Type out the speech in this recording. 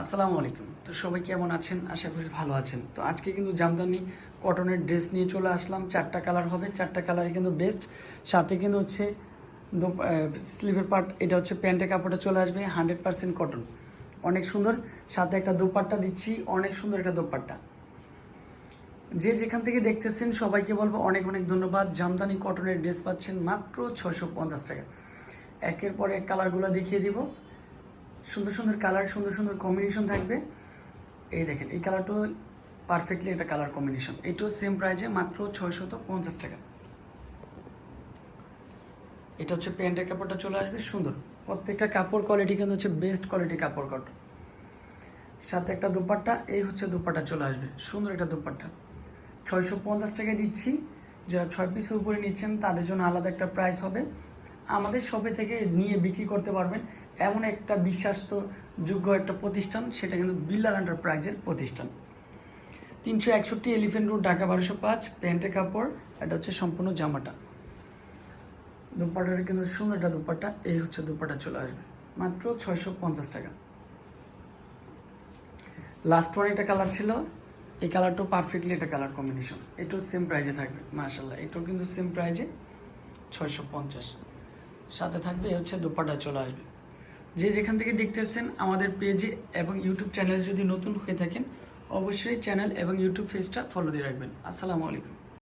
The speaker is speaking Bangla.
আসসালামু আলাইকুম। তো সবাই কেমন আছেন? আশা করি ভালো আছেন। তো আজকে কিন্তু জামদানি কটনের ড্রেস নিয়ে চলে আসলাম। চারটা কালার হবে। চারটা কালারই কিন্তু বেস্ট সাথে কিন্তু হচ্ছে স্লিভের পার্ট এটা হচ্ছে প্যান্টের কাপড়টা চলে আসবে। হান্ড্রেড পার্সেন্ট কটন অনেক সুন্দর। সাথে একটা দোপাট্টা দিচ্ছি। অনেক সুন্দর একটা দোপাট্টা। যে যেখান থেকে দেখতেছেন, সবাইকে বলব অনেক অনেক ধন্যবাদ। জামদানি কটনের ড্রেস পাচ্ছেন মাত্র ছশো পঞ্চাশ টাকা। একের পর এক কালারগুলো দেখিয়ে দিব। সুন্দর সুন্দর কালার সুন্দর সুন্দর কম্বিনেশন থাকবে। এই দেখেন, এই কালারটাও পারফেক্টলি একটা কালার কম্বিনেশন এটাও সেম প্রাইজে মাত্র ছয়শত পঞ্চাশ টাকা। এটা হচ্ছে প্যান্টের কাপড়টা চলে আসবে, সুন্দর। প্রত্যেকটা কাপড় কোয়ালিটি কিন্তু হচ্ছে বেস্ট কোয়ালিটি কাপড় কট সাথে একটা দুপাট্টা, এই হচ্ছে দুপাট্টা চলে আসবে, সুন্দর একটা দুপাট্টা। ছয়শো পঞ্চাশ টাকায় দিচ্ছি, যারা ছয় পিসের উপরে নিচ্ছেন, তাদের জন্য আলাদা একটা প্রাইস হবে। আমাদের শপে থেকে নিয়ে বিক্রি করতে পারবেন। এমন একটা বিশ্বাস্ত যোগ্য একটা প্রতিষ্ঠান, সেটা কিন্তু বিল্লাল এন্টারপ্রাইজের প্রতিষ্ঠান। তিনশো একষট্টি এলিফেন্ট রোড, ঢাকা বারোশো পাঁচ, প্যান্টের কাপড়, এটা হচ্ছে সম্পূর্ণ জামাটা। দুপাটার কিন্তু সুন্দর একটা দুপাট্টা এই হচ্ছে দুপাটা চলে আসবে। মাত্র ছয়শো পঞ্চাশ টাকা। লাস্ট ওয়ান একটা কালার ছিল, এই কালারটাও পারফেক্টলি একটা কালার কম্বিনেশন এটাও সেম প্রাইজে থাকবে মার্শাল্লাহ এটাও কিন্তু সেম প্রাইজে ছয়শো পঞ্চাশ। সাথে থাকবে হচ্ছে দুপাটা চলে আসবে। যে যেখান থেকে দেখতেছেন আমাদের পেজে এবং ইউটিউব চ্যানেল যদি নতুন হয়ে থাকেন, অবশ্যই চ্যানেল এবং ইউটিউব পেজটা ফলো দিয়ে রাখবেন। আসসালামু আলাইকুম।